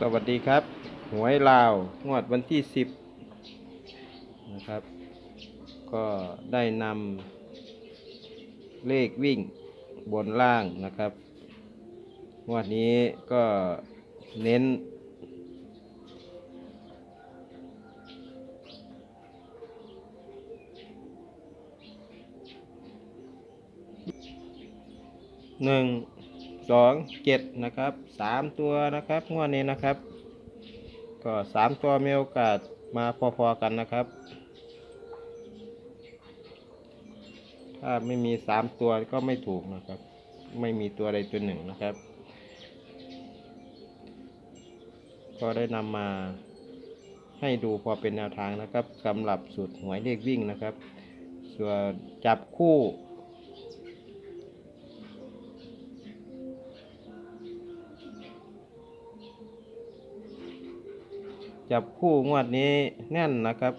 สวัสดีครับ หวยลาวงวดวันที่ 10 นะครับ ก็ได้นำเลขวิ่งบนล่างนะครับงวดนี้ก็เน้น หนึ่ง สองเจ็ดนะครับสามตัวนะครับงวดนี้นะครับ ก็สามตัวมีโอกาสมาพอๆกันนะครับ ถ้าไม่มีสามตัวก็ไม่ถูกนะครับ ไม่มีตัวใดตัวหนึ่งนะครับ ก็ได้นำมาให้ดูพอเป็นแนวทางนะครับสำหรับสูตรหวยเลขวิ่งนะครับ ส่วนจับคู่ จับคู่งวดนี้แน่นนะครับ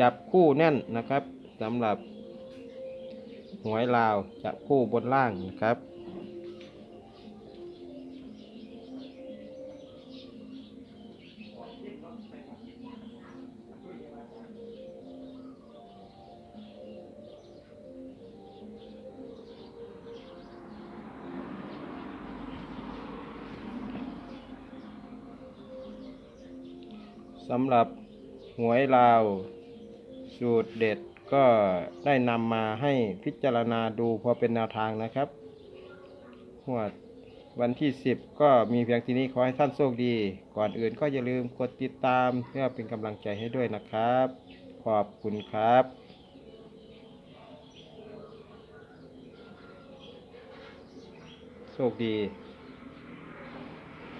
จับคู่แน่นนะครับสำหรับหวยลาวจับคู่บนล่างนะครับ สำหรับหวยลาว สูตรเด็ดก็ได้นำมาให้พิจารณาดูพอเป็นแนวทางนะครับหวดวันที่ 10 ก็มีเพียงที่นี้ขอให้ท่านโชคดี ก่อนอื่นก็อย่าลืมกดติดตามเพื่อเป็นกำลังใจให้ด้วยนะครับ ขอบคุณครับโชคดี